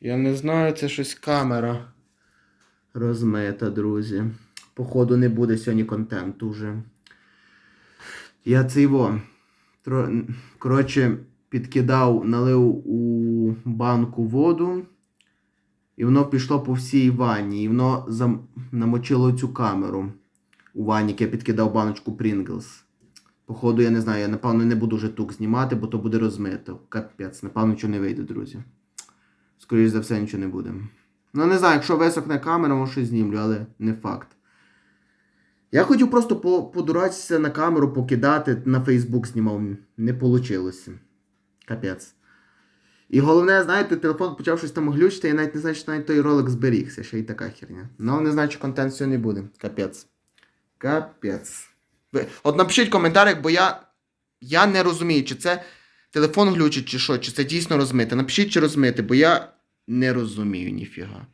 Я не знаю, це щось камера розмита, друзі. Походу, не буде сьогодні контенту вже. Я цей во. Тро... Коротше, підкидав, налив у банку воду. І воно пішло по всій ванні. І воно зам... намочило цю камеру у ванні, як я підкидав баночку Pringles. Походу, я не знаю, я напевно не буду вже тук знімати, бо то буде розмито. Капець, напевно, нічого не вийде, друзі. Скоріше за все, нічого не буде. Ну, не знаю, якщо висохне камера, може щось знімлю, але не факт. Я хотів просто по- подуратися на камеру, покидати, на Фейсбук знімав. Не вийшло. Капець. І головне, знаєте, телефон почав щось там глючити, я навіть не знаю, чи навіть той ролик зберігся, ще й така херня. Ну, не знаю, чи контент сьогодні буде. Капець. Капець. От напишіть в бо я. Я не розумію, чи це телефон глючить, чи що, чи це дійсно розмите. Напишіть, чи розмите, бо я не розумію ніфіга.